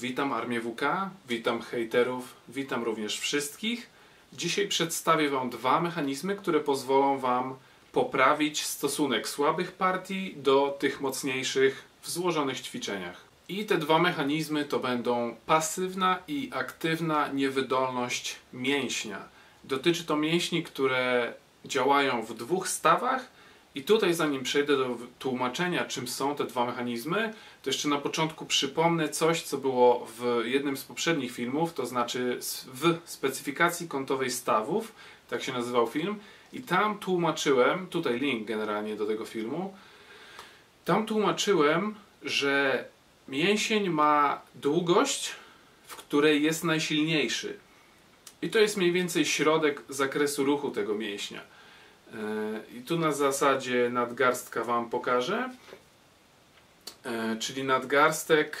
Witam Armię WK, witam hejterów, witam również wszystkich. Dzisiaj przedstawię Wam dwa mechanizmy, które pozwolą Wam poprawić stosunek słabych partii do tych mocniejszych w złożonych ćwiczeniach. I te dwa mechanizmy to będą pasywna i aktywna niewydolność mięśnia. Dotyczy to mięśni, które działają w dwóch stawach. I tutaj, zanim przejdę do tłumaczenia, czym są te dwa mechanizmy, to jeszcze na początku przypomnę coś, co było w jednym z poprzednich filmów, to znaczy w specyfikacji kątowej stawów, tak się nazywał film, i tam tłumaczyłem, tutaj link generalnie do tego filmu, tam tłumaczyłem, że mięsień ma długość, w której jest najsilniejszy. I to jest mniej więcej środek zakresu ruchu tego mięśnia. E, I tu na zasadzie nadgarstka Wam pokażę. E, czyli nadgarstek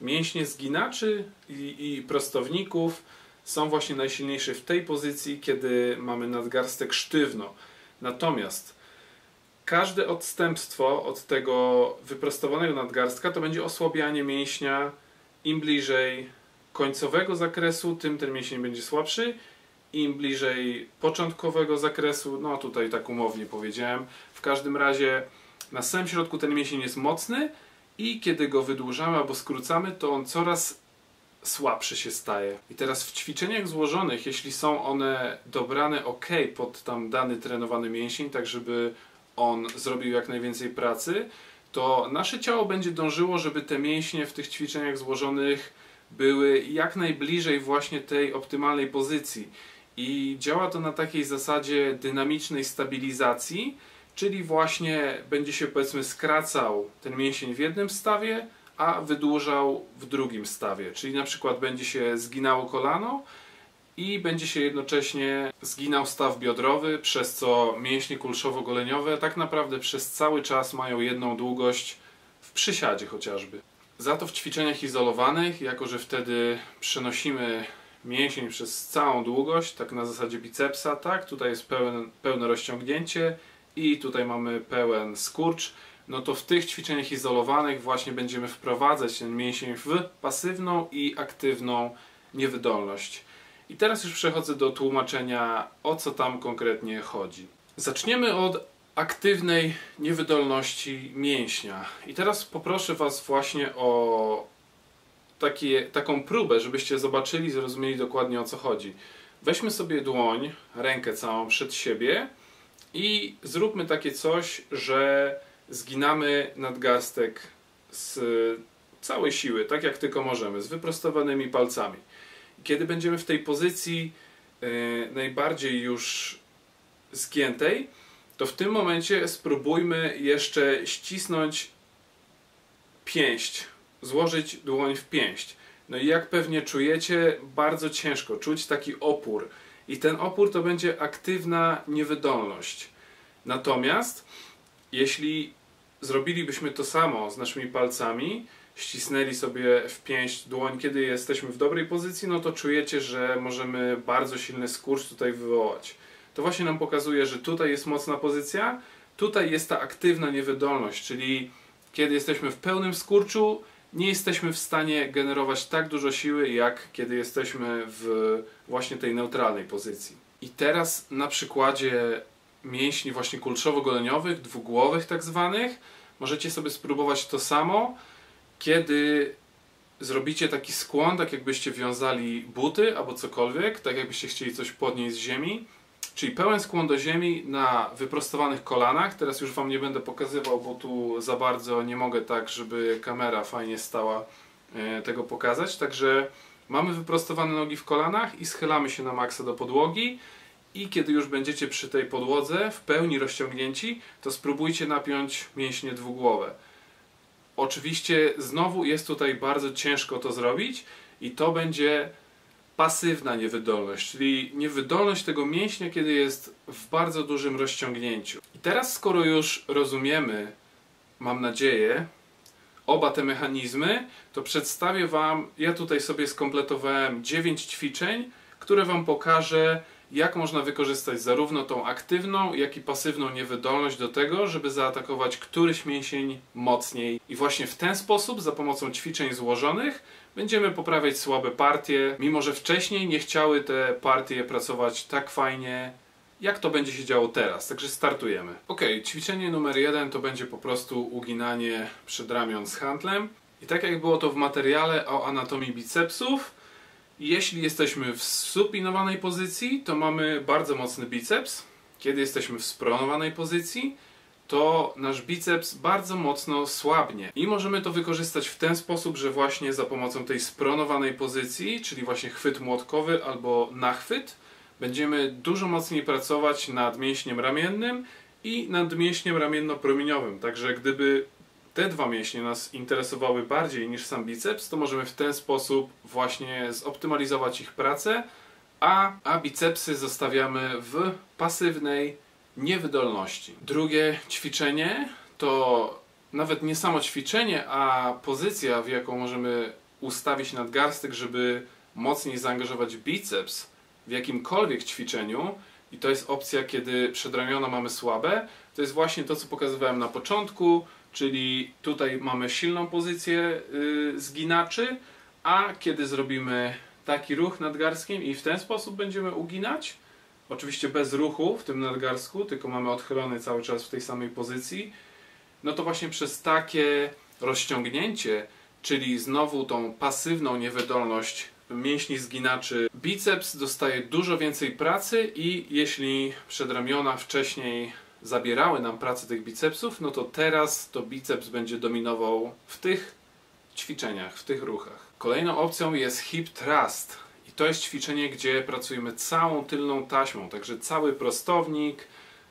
mięśnie zginaczy i, i prostowników są właśnie najsilniejsze w tej pozycji, kiedy mamy nadgarstek sztywno. Natomiast każde odstępstwo od tego wyprostowanego nadgarstka to będzie osłabianie mięśnia. Im bliżej końcowego zakresu, tym ten mięsień będzie słabszy. Im bliżej początkowego zakresu, no tutaj tak umownie powiedziałem, w każdym razie na samym środku ten mięsień jest mocny i kiedy go wydłużamy albo skrócamy, to on coraz słabszy się staje. I teraz w ćwiczeniach złożonych, jeśli są one dobrane ok pod tam dany trenowany mięsień, tak żeby on zrobił jak najwięcej pracy, to nasze ciało będzie dążyło, żeby te mięśnie w tych ćwiczeniach złożonych były jak najbliżej właśnie tej optymalnej pozycji. I działa to na takiej zasadzie dynamicznej stabilizacji, czyli właśnie będzie się powiedzmy skracał ten mięsień w jednym stawie, a wydłużał w drugim stawie. Czyli na przykład będzie się zginało kolano i będzie się jednocześnie zginał staw biodrowy, przez co mięśnie kulszowo-goleniowe tak naprawdę przez cały czas mają jedną długość w przysiadzie chociażby. Za to w ćwiczeniach izolowanych, jako że wtedy przenosimy mięsień przez całą długość, tak na zasadzie bicepsa, tak, tutaj jest pełen, pełne rozciągnięcie i tutaj mamy pełen skurcz, no to w tych ćwiczeniach izolowanych właśnie będziemy wprowadzać ten mięsień w pasywną i aktywną niewydolność. I teraz już przechodzę do tłumaczenia, o co tam konkretnie chodzi. Zaczniemy od aktywnej niewydolności mięśnia. I teraz poproszę Was właśnie o taką próbę, żebyście zobaczyli, zrozumieli dokładnie o co chodzi. Weźmy sobie dłoń, rękę całą przed siebie i zróbmy takie coś, że zginamy nadgarstek z całej siły, tak jak tylko możemy, z wyprostowanymi palcami. Kiedy będziemy w tej pozycji yy, najbardziej już zgiętej, to w tym momencie spróbujmy jeszcze ścisnąć pięść, złożyć dłoń w pięść. No i jak pewnie czujecie, bardzo ciężko czuć taki opór. I ten opór to będzie aktywna niewydolność. Natomiast jeśli zrobilibyśmy to samo z naszymi palcami, ścisnęli sobie w pięść dłoń, kiedy jesteśmy w dobrej pozycji, no to czujecie, że możemy bardzo silny skurcz tutaj wywołać. To właśnie nam pokazuje, że tutaj jest mocna pozycja, tutaj jest ta aktywna niewydolność, czyli kiedy jesteśmy w pełnym skurczu, nie jesteśmy w stanie generować tak dużo siły, jak kiedy jesteśmy w właśnie tej neutralnej pozycji. I teraz na przykładzie mięśni właśnie kulszowo-goleniowych, dwugłowych tak zwanych, możecie sobie spróbować to samo, kiedy zrobicie taki skłon, tak jakbyście wiązali buty albo cokolwiek, tak jakbyście chcieli coś podnieść z ziemi, czyli pełen skłon do ziemi na wyprostowanych kolanach. Teraz już Wam nie będę pokazywał, bo tu za bardzo nie mogę tak, żeby kamera fajnie stała e, tego pokazać. Także mamy wyprostowane nogi w kolanach i schylamy się na maksa do podłogi i kiedy już będziecie przy tej podłodze w pełni rozciągnięci, to spróbujcie napiąć mięśnie dwugłowe. Oczywiście znowu jest tutaj bardzo ciężko to zrobić i to będzie pasywna niewydolność, czyli niewydolność tego mięśnia, kiedy jest w bardzo dużym rozciągnięciu. I teraz skoro już rozumiemy, mam nadzieję, oba te mechanizmy, to przedstawię Wam, ja tutaj sobie skompletowałem 9 ćwiczeń, które Wam pokażę, jak można wykorzystać zarówno tą aktywną, jak i pasywną niewydolność do tego, żeby zaatakować któryś mięsień mocniej. I właśnie w ten sposób, za pomocą ćwiczeń złożonych, będziemy poprawiać słabe partie, mimo że wcześniej nie chciały te partie pracować tak fajnie, jak to będzie się działo teraz. Także startujemy. Ok, ćwiczenie numer jeden to będzie po prostu uginanie przedramion z handlem. I tak jak było to w materiale o anatomii bicepsów, jeśli jesteśmy w supinowanej pozycji, to mamy bardzo mocny biceps. Kiedy jesteśmy w spronowanej pozycji, to nasz biceps bardzo mocno słabnie. I możemy to wykorzystać w ten sposób, że właśnie za pomocą tej spronowanej pozycji, czyli właśnie chwyt młotkowy albo nachwyt, będziemy dużo mocniej pracować nad mięśniem ramiennym i nad mięśniem ramienno-promieniowym. Także gdyby te dwa mięśnie nas interesowały bardziej niż sam biceps, to możemy w ten sposób właśnie zoptymalizować ich pracę, a, a bicepsy zostawiamy w pasywnej niewydolności. Drugie ćwiczenie to nawet nie samo ćwiczenie, a pozycja, w jaką możemy ustawić nadgarstek, żeby mocniej zaangażować biceps w jakimkolwiek ćwiczeniu. I to jest opcja, kiedy przedramiona mamy słabe. To jest właśnie to, co pokazywałem na początku, czyli tutaj mamy silną pozycję yy, zginaczy, a kiedy zrobimy taki ruch nadgarstkiem i w ten sposób będziemy uginać, oczywiście bez ruchu w tym nadgarstku, tylko mamy odchylony cały czas w tej samej pozycji, no to właśnie przez takie rozciągnięcie, czyli znowu tą pasywną niewydolność mięśni zginaczy, biceps dostaje dużo więcej pracy i jeśli przedramiona wcześniej zabierały nam pracę tych bicepsów, no to teraz to biceps będzie dominował w tych ćwiczeniach, w tych ruchach. Kolejną opcją jest hip thrust. I to jest ćwiczenie, gdzie pracujemy całą tylną taśmą, także cały prostownik,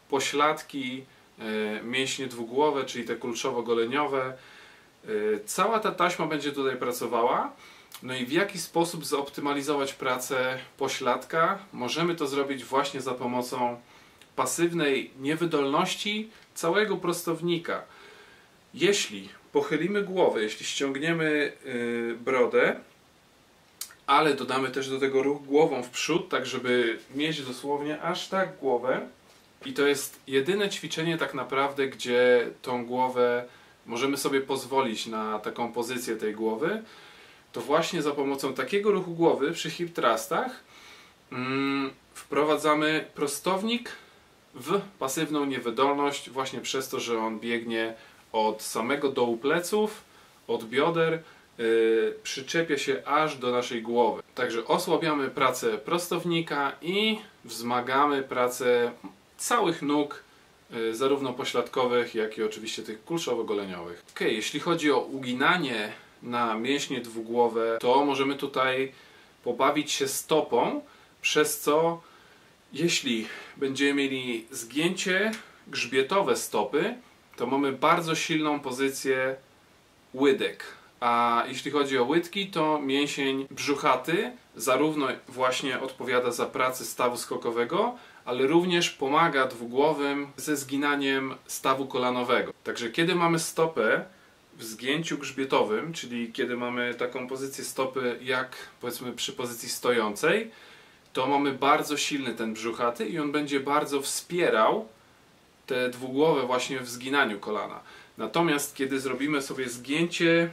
pośladki, e, mięśnie dwugłowe, czyli te kulszowo-goleniowe. E, cała ta taśma będzie tutaj pracowała. No i w jaki sposób zoptymalizować pracę pośladka? Możemy to zrobić właśnie za pomocą pasywnej niewydolności całego prostownika. Jeśli pochylimy głowę, jeśli ściągniemy yy, brodę, ale dodamy też do tego ruch głową w przód, tak żeby mieć dosłownie aż tak głowę. I to jest jedyne ćwiczenie tak naprawdę, gdzie tą głowę możemy sobie pozwolić na taką pozycję tej głowy. To właśnie za pomocą takiego ruchu głowy przy hip thrustach mm, wprowadzamy prostownik w pasywną niewydolność właśnie przez to, że on biegnie od samego dołu pleców, od bioder, yy, przyczepia się aż do naszej głowy. Także osłabiamy pracę prostownika i wzmagamy pracę całych nóg, yy, zarówno pośladkowych, jak i oczywiście tych kulszowo-goleniowych. Ok, jeśli chodzi o uginanie na mięśnie dwugłowe, to możemy tutaj pobawić się stopą, przez co jeśli będziemy mieli zgięcie grzbietowe stopy, to mamy bardzo silną pozycję łydek. A jeśli chodzi o łydki, to mięsień brzuchaty zarówno właśnie odpowiada za pracę stawu skokowego, ale również pomaga dwugłowym ze zginaniem stawu kolanowego. Także kiedy mamy stopę w zgięciu grzbietowym, czyli kiedy mamy taką pozycję stopy jak powiedzmy przy pozycji stojącej, to mamy bardzo silny ten brzuchaty i on będzie bardzo wspierał te dwugłowe właśnie w zginaniu kolana. Natomiast kiedy zrobimy sobie zgięcie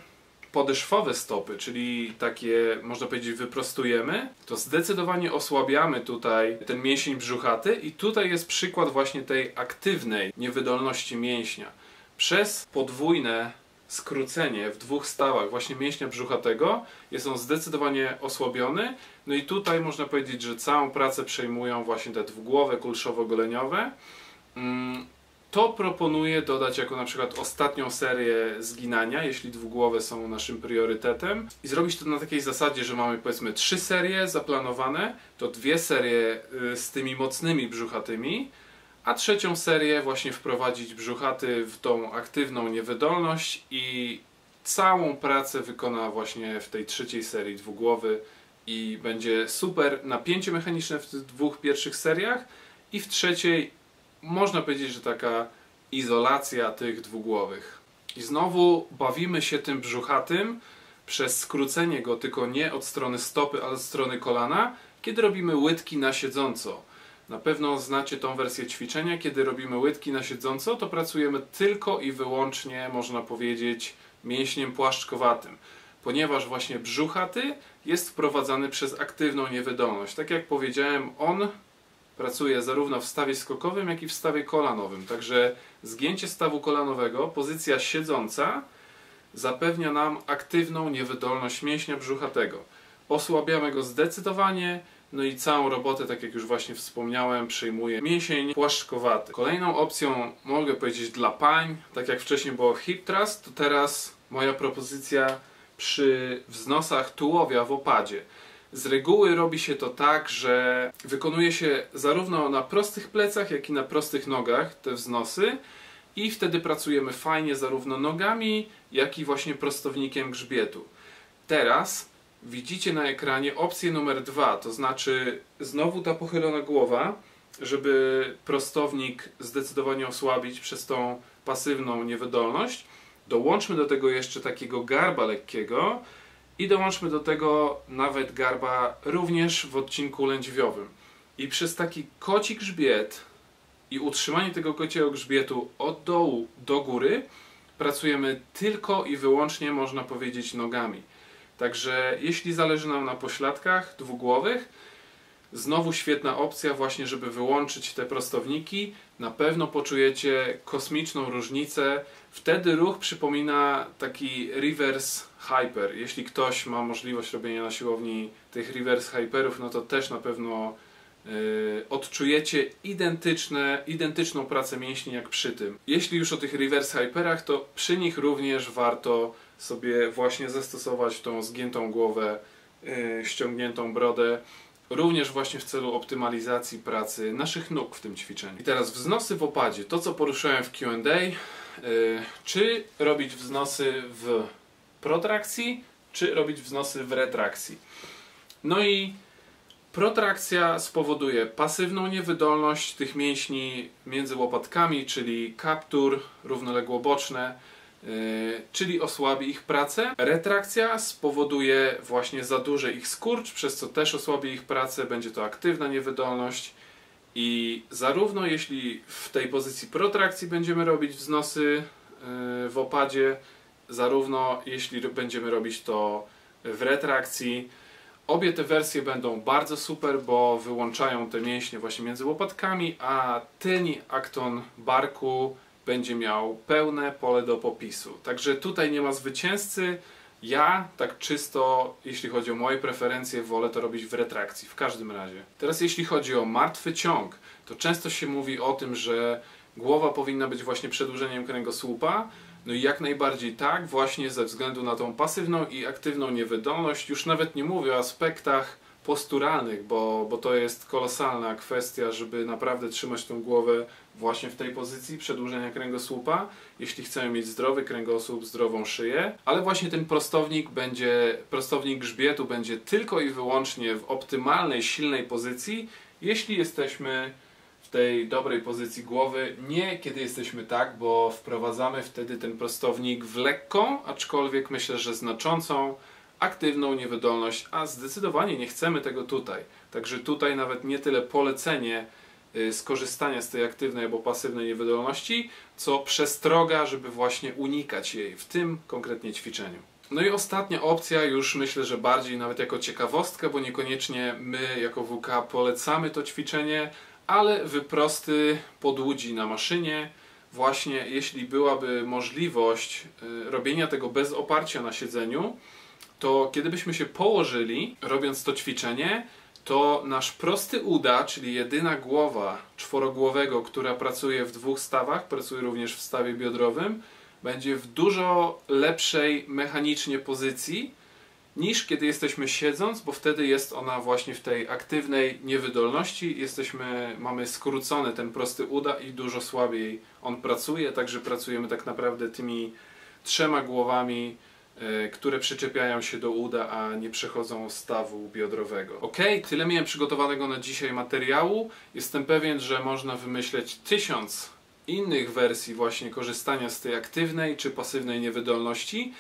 podeszwowe stopy, czyli takie, można powiedzieć, wyprostujemy, to zdecydowanie osłabiamy tutaj ten mięsień brzuchaty i tutaj jest przykład właśnie tej aktywnej niewydolności mięśnia. Przez podwójne skrócenie w dwóch stałach właśnie mięśnia brzuchatego jest on zdecydowanie osłabiony. No i tutaj można powiedzieć, że całą pracę przejmują właśnie te dwugłowe, kulszowo-goleniowe. Mm, to proponuję dodać jako na przykład ostatnią serię zginania, jeśli dwugłowe są naszym priorytetem i zrobić to na takiej zasadzie, że mamy powiedzmy trzy serie zaplanowane, to dwie serie y, z tymi mocnymi brzuchatymi, a trzecią serię właśnie wprowadzić brzuchaty w tą aktywną niewydolność i całą pracę wykona właśnie w tej trzeciej serii dwugłowy i będzie super napięcie mechaniczne w tych dwóch pierwszych seriach i w trzeciej można powiedzieć, że taka izolacja tych dwugłowych. I znowu bawimy się tym brzuchatym przez skrócenie go, tylko nie od strony stopy, ale od strony kolana, kiedy robimy łydki na siedząco. Na pewno znacie tą wersję ćwiczenia, kiedy robimy łydki na siedząco, to pracujemy tylko i wyłącznie, można powiedzieć, mięśniem płaszczkowatym, ponieważ właśnie brzuchaty jest wprowadzany przez aktywną niewydolność. Tak jak powiedziałem, on pracuje zarówno w stawie skokowym, jak i w stawie kolanowym. Także zgięcie stawu kolanowego, pozycja siedząca, zapewnia nam aktywną niewydolność mięśnia brzuchatego. Osłabiamy go zdecydowanie, no i całą robotę, tak jak już właśnie wspomniałem, przyjmuje mięsień płaszczkowaty. Kolejną opcją, mogę powiedzieć, dla pań, tak jak wcześniej było hip thrust, to teraz moja propozycja przy wznosach tułowia w opadzie. Z reguły robi się to tak, że wykonuje się zarówno na prostych plecach, jak i na prostych nogach te wznosy i wtedy pracujemy fajnie zarówno nogami, jak i właśnie prostownikiem grzbietu. Teraz widzicie na ekranie opcję numer dwa, to znaczy znowu ta pochylona głowa, żeby prostownik zdecydowanie osłabić przez tą pasywną niewydolność. Dołączmy do tego jeszcze takiego garba lekkiego i dołączmy do tego nawet garba również w odcinku lędźwiowym. I przez taki koci grzbiet i utrzymanie tego kociego grzbietu od dołu do góry pracujemy tylko i wyłącznie, można powiedzieć, nogami. Także jeśli zależy nam na pośladkach dwugłowych, znowu świetna opcja właśnie, żeby wyłączyć te prostowniki. Na pewno poczujecie kosmiczną różnicę. Wtedy ruch przypomina taki reverse hyper. Jeśli ktoś ma możliwość robienia na siłowni tych reverse hyperów, no to też na pewno yy, odczujecie identyczne, identyczną pracę mięśni jak przy tym. Jeśli już o tych reverse hyperach, to przy nich również warto sobie właśnie zastosować tą zgiętą głowę, yy, ściągniętą brodę, również właśnie w celu optymalizacji pracy naszych nóg w tym ćwiczeniu. I teraz wznosy w opadzie, to co poruszałem w Q&A, yy, czy robić wznosy w protrakcji, czy robić wznosy w retrakcji. No i protrakcja spowoduje pasywną niewydolność tych mięśni między łopatkami, czyli kaptur, równoległo boczne, Yy, czyli osłabi ich pracę. Retrakcja spowoduje właśnie za duży ich skurcz, przez co też osłabi ich pracę, będzie to aktywna niewydolność. I zarówno jeśli w tej pozycji protrakcji będziemy robić wznosy yy, w opadzie, zarówno jeśli będziemy robić to w retrakcji, Obie te wersje będą bardzo super, bo wyłączają te mięśnie właśnie między łopatkami, a tylni akton barku będzie miał pełne pole do popisu. Także tutaj nie ma zwycięzcy. Ja tak czysto, jeśli chodzi o moje preferencje, wolę to robić w retrakcji, w każdym razie. Teraz jeśli chodzi o martwy ciąg, to często się mówi o tym, że głowa powinna być właśnie przedłużeniem kręgosłupa. No i jak najbardziej tak, właśnie ze względu na tą pasywną i aktywną niewydolność. Już nawet nie mówię o aspektach posturalnych, bo, bo to jest kolosalna kwestia, żeby naprawdę trzymać tą głowę właśnie w tej pozycji przedłużenia kręgosłupa, jeśli chcemy mieć zdrowy kręgosłup, zdrową szyję, ale właśnie ten prostownik będzie, prostownik grzbietu będzie tylko i wyłącznie w optymalnej, silnej pozycji, jeśli jesteśmy w tej dobrej pozycji głowy, nie kiedy jesteśmy tak, bo wprowadzamy wtedy ten prostownik w lekką, aczkolwiek myślę, że znaczącą aktywną niewydolność, a zdecydowanie nie chcemy tego tutaj. Także tutaj nawet nie tyle polecenie y, skorzystania z tej aktywnej albo pasywnej niewydolności, co przestroga, żeby właśnie unikać jej w tym konkretnie ćwiczeniu. No i ostatnia opcja, już myślę, że bardziej nawet jako ciekawostkę, bo niekoniecznie my jako WK polecamy to ćwiczenie, ale wyprosty podłudzi na maszynie. Właśnie jeśli byłaby możliwość y, robienia tego bez oparcia na siedzeniu, to kiedy byśmy się położyli, robiąc to ćwiczenie, to nasz prosty uda, czyli jedyna głowa czworogłowego, która pracuje w dwóch stawach, pracuje również w stawie biodrowym, będzie w dużo lepszej mechanicznie pozycji niż kiedy jesteśmy siedząc, bo wtedy jest ona właśnie w tej aktywnej niewydolności. Jesteśmy, mamy skrócony ten prosty uda i dużo słabiej on pracuje, także pracujemy tak naprawdę tymi trzema głowami które przyczepiają się do uda, a nie przechodzą stawu biodrowego. Ok, tyle miałem przygotowanego na dzisiaj materiału. Jestem pewien, że można wymyśleć tysiąc innych wersji właśnie korzystania z tej aktywnej czy pasywnej niewydolności.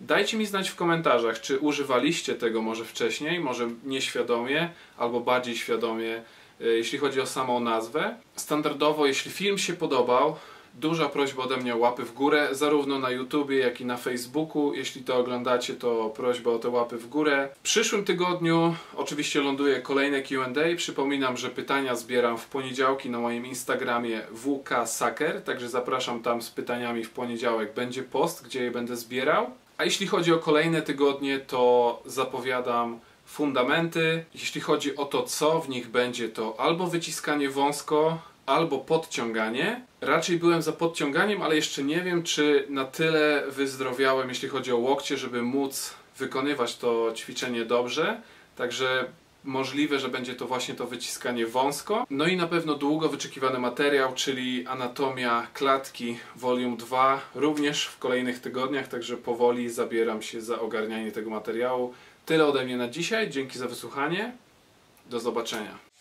Dajcie mi znać w komentarzach, czy używaliście tego może wcześniej, może nieświadomie, albo bardziej świadomie e, jeśli chodzi o samą nazwę. Standardowo, jeśli film się podobał, duża prośba ode mnie o łapy w górę, zarówno na YouTubie, jak i na Facebooku. Jeśli to oglądacie, to prośba o te łapy w górę. W przyszłym tygodniu oczywiście ląduje kolejne Q&A. Przypominam, że pytania zbieram w poniedziałki na moim Instagramie WK Saker, także zapraszam tam z pytaniami w poniedziałek. Będzie post, gdzie je będę zbierał. A jeśli chodzi o kolejne tygodnie, to zapowiadam fundamenty. Jeśli chodzi o to, co w nich będzie, to albo wyciskanie wąsko, albo podciąganie. Raczej byłem za podciąganiem, ale jeszcze nie wiem, czy na tyle wyzdrowiałem, jeśli chodzi o łokcie, żeby móc wykonywać to ćwiczenie dobrze. Także możliwe, że będzie to właśnie to wyciskanie wąsko. No i na pewno długo wyczekiwany materiał, czyli anatomia klatki volume 2, również w kolejnych tygodniach, także powoli zabieram się za ogarnianie tego materiału. Tyle ode mnie na dzisiaj. Dzięki za wysłuchanie. Do zobaczenia.